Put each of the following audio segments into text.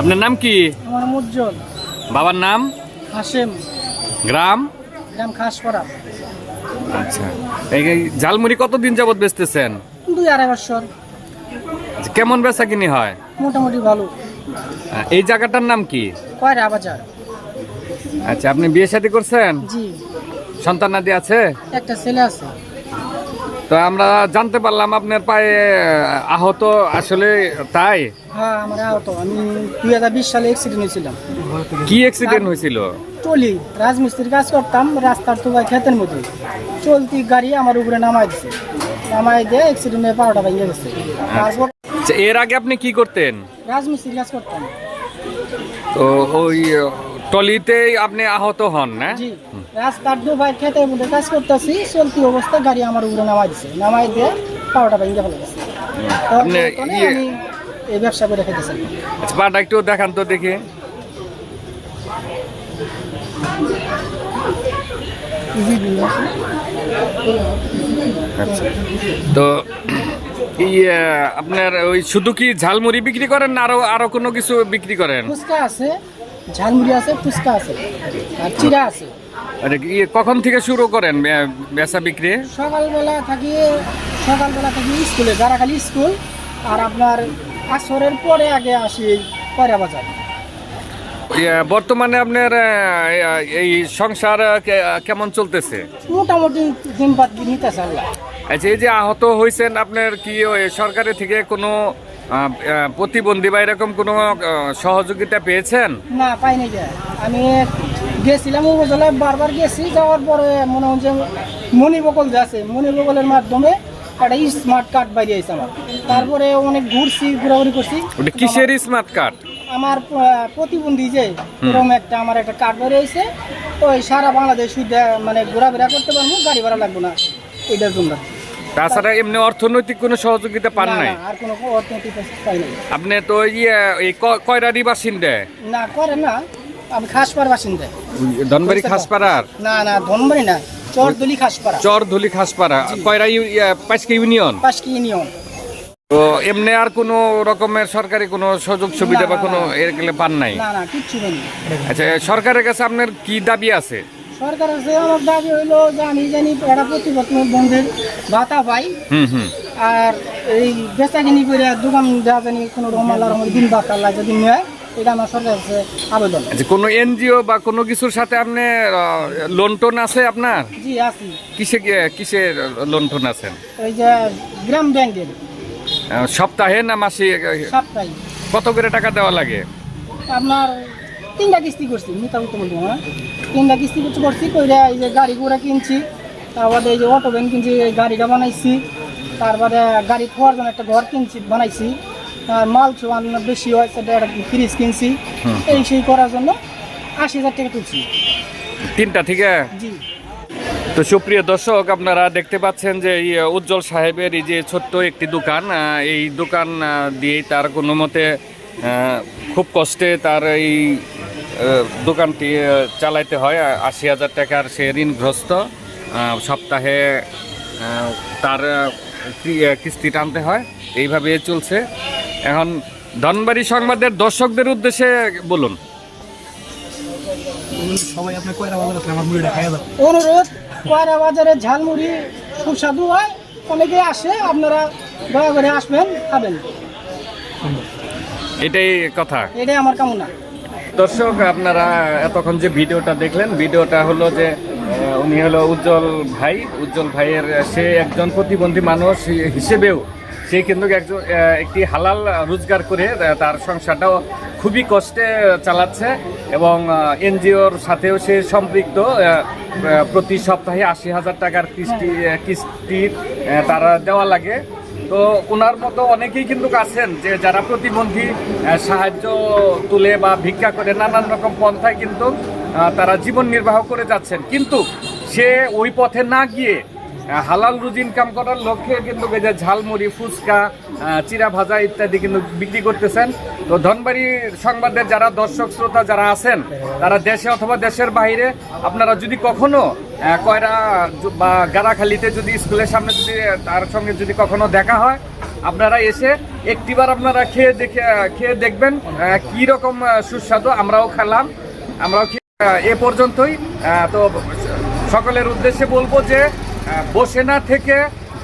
আপনার নাম কি? আমার বাবার নাম? হাসেম গ্রাম? গ্রাম খাসপাড়া। আচ্ছা। এই ঝালমুড়ি কতদিন যাবত বেচতেছেন? দুই আড়াই বছর। আচ্ছা, কেমন বেচা কিনি হয়? মোটামুটি ভালো। এই জায়গাটার নাম কি? কয়রা বাজার। আচ্ছা আপনি বিয়ে শাদী করছেন? জি। সন্তান নাদি আছে? একটা ছেলে আছে। তো আমরা জানতে পারলাম আপনার পায়ে আহত আসলে তাই? হ্যাঁ আমার আহত। আমি দুই হাজার বিশ সালে অ্যাক্সিডেন্ট হয়েছিলাম। কি অ্যাক্সিডেন্ট হয়েছিল? টলি রাজমিস্ত্রির কাজ করতাম রাস্তার মধ্যে। চলতি গাড়ি আমার উপরে নামাই দিছে। নামাই দিয়ে অ্যাক্সিডেন্টে পাওয়াটা ভেঙে গেছে। তারপর আচ্ছা, এর আগে আপনি কি করতেন? রাজমিস্ত্রির কাজ করতাম। তো ওই টলিতেই আপনি আহত হন না জি। রাস্তার খেতে মধ্যে কাজ করতেছি চলতি অবস্থায় গাড়ি আমার উপরে নামাই দিছে। নামাই দিয়ে পাওয়াটা ভেঙে ফেলে গেছে আপনি ইয়ে- এই ব্যবসা করে আচ্ছা, পাটা একটু দেখান তো দেখি। আচ্ছা। তো ইয়ে আপনার ওই শুধু কি ঝালমুড়ি বিক্রি করেন না আরও আরও কোনো কিছু বিক্রি করেন? ফুচকা আছে ঝালমুড়ি আছে ফুচকা আছে আর চিরা আছে। আরে ইয়ে কখন থেকে শুরু করেন বেচা বিক্রি? সকালবেলা থাকি সকালবেলা থাকি স্কুলে গারাখালি স্কুল আর আপনার আসরের পরে আগে আসি কয়রা বাজার। ইয়ে, বর্তমানে আপনার এই সংসার কেমন চলতেছে? মোটামুটি দিন বাদ দিন নিতেছে আল্লাহ। আচ্ছা এই যে আহত হয়েছেন আপনার কি সরকারের থেকে কোনো প্রতিবন্ধী বা এরকম কোনো সহযোগিতা পেয়েছেন? না পাইনি যে। আমি গেছিলাম উপজেলায় বারবার গেছি যাওয়ার পরে মনে হচ্ছে মণিবকল যে আছে মণিবকলের মাধ্যমে একটা স্মার্ট কার্ড বাইরে আছে আমার। তারপরে অনেক ঘুরছি ঘোরাঘুরি করছি। কিসের স্মার্ট কার্ড আমার প্রতিবন্ধী যে এরকম একটা আমার একটা কার্ড বেরিয়েছে ওই সারা বাংলাদেশ মানে ঘোরাফেরা করতে পারব গাড়ি ভাড়া লাগবে না এটার জন্য। তাছাড়া এমনি অর্থনৈতিক কোনো সহযোগিতা পান নাই? আর কোনো অর্থনৈতিক পাই নাই। আপনি তো ইয়ে এই কয়রারি বাসিন্দা? না করে না। আমি খাসপাড় বাসিন্দা। ধনবাড়ি খাসপাড়ার? না না ধনবাড়ি না চরদলি খাসপাড়া। চরধুলি খাসপাড়া। কয়রা ইয়া, পাঁচকে ইউনিয়ন? পাঁচকি ইউনিয়ন। তো এমনি আর কোনো রকমের সরকারি কোনো সুযোগ সুবিধা বা কোনো। এগুলো পান নাই? না না কিচ্ছু নেই আচ্ছা সরকারের কাছে আপনার কি দাবি আছে? সরকার আছে আমার দাবি হইল যে আমি জানি একটা প্রতিবন্ধী বন্ধের ভাতা পাই। হুম হুম। আর এই বেচাকিনি করে দোকান দেওয়া জানি কোনো রমালার আমার দিন ভাতা লাগে যদি নেয় এটা আমার সরকার কাছে আবেদন। আচ্ছা কোনো এনজিও বা কোনো কিছুর সাথে আপনি লোন টোন আছে আপনার? জি আছি। কিসে গিয়ে- কিসে লোন টোন আছেন? ওই যে গ্রাম ব্যাংকের। সপ্তাহে না মাসে? সাপ্তাহিক কত করে টাকা দেওয়া লাগে? আপনার তিনটা কিস্তি করছি মিতা উত্তম তিনটা কিস্তি করছি করছি কইরা এই যে গাড়ি ঘোড়া কিনছি তারপরে এই যে অটো ভ্যান কিনছি এই গাড়িটা বানাইছি তারপরে গাড়ি খোয়ার জন্য একটা ঘর কিনছি বানাইছি। আর মাল ছোয়ান বেশি হয় সেটা একটা ফ্রিজ কিনছি। এই সেই করার জন্য আশি হাজার টাকা তুলছি। তিনটা ঠিক আছে জি। তো সুপ্রিয় দর্শক আপনারা দেখতে পাচ্ছেন যে এই উজ্জ্বল সাহেবের এই যে ছোট্ট একটি দোকান এই দোকান দিয়েই তার কোনো মতে খুব কষ্টে তার এই দোকানটি চালাইতে হয় আশি হাজার টাকার সে ঋণগ্রস্ত। সপ্তাহে তার কিস্তি টানতে হয়। এইভাবে চলছে। এখন ধনবাড়ি সংবাদের দর্শকদের উদ্দেশ্যে বলুন। অনুরোধ কয়রা বাজারে ঝালমুড়ি সুস্বাদু হয় অনেকে আসে আপনারা দয়া করে আসবেন খাবেন। এটাই কথা। এটাই আমার কামনা। দর্শক, আপনারা এতক্ষণ যে ভিডিওটা দেখলেন, ভিডিওটা হলো যে উনি হলো উজ্জ্বল ভাই। উজ্জ্বল ভাইয়ের সে একজন প্রতিবন্ধী মানুষ হিসেবেও সে কিন্তু একজন একটি হালাল রোজগার করে তার সংসারটাও খুবই কষ্টে চালাচ্ছে এবং এনজিওর সাথেও সে সম্পৃক্ত। প্রতি সপ্তাহে আশি হাজার টাকার কিস্তি কিস্তি তারা দেওয়া লাগে। তো ওনার মতো অনেকেই কিন্তু আছেন যে যারা প্রতিবন্ধী সাহায্য তুলে বা ভিক্ষা করে নানান রকম পন্থায় কিন্তু তারা জীবন নির্বাহ করে যাচ্ছেন। কিন্তু সে ওই পথে না গিয়ে হালাল রুজি ইনকাম করার লক্ষ্যে কিন্তু এই যে ঝালমুড়ি, ফুচকা চিরা ভাজা ইত্যাদি কিন্তু বিক্রি করতেছেন। তো ধনবাড়ি সংবাদের যারা দর্শক, শ্রোতা যারা আছেন, তারা দেশে অথবা দেশের বাইরে, আপনারা যদি কখনো কয়রা বা গাড়াখালিতে যদি স্কুলের সামনে যদি তার সঙ্গে যদি কখনো দেখা হয়, আপনারা এসে একটিবার আপনারা খেয়ে দেখে খেয়ে দেখবেন কি রকম সুস্বাদু, আমরাও খেলাম, আমরাও এ পর্যন্তই। তো সকলের উদ্দেশ্যে বলব যে বসে না থেকে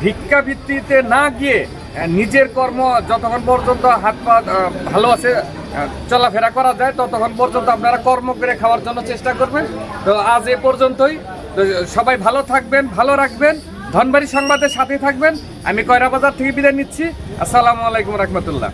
ভিক্ষা ভিত্তিতে না গিয়ে নিজের কর্ম যতক্ষণ পর্যন্ত হাত পা ভালো আছে চলাফেরা করা যায়, ততক্ষণ পর্যন্ত আপনারা কর্ম করে খাওয়ার জন্য চেষ্টা করবেন। তো আজ এ পর্যন্তই। সবাই ভালো থাকবেন, ভালো রাখবেন। ধনবাড়ি সংবাদের সাথে থাকবেন। আমি কয়রা বাজার থেকে বিদায় নিচ্ছি। আসসালামু আলাইকুম রহমতুল্লাহ।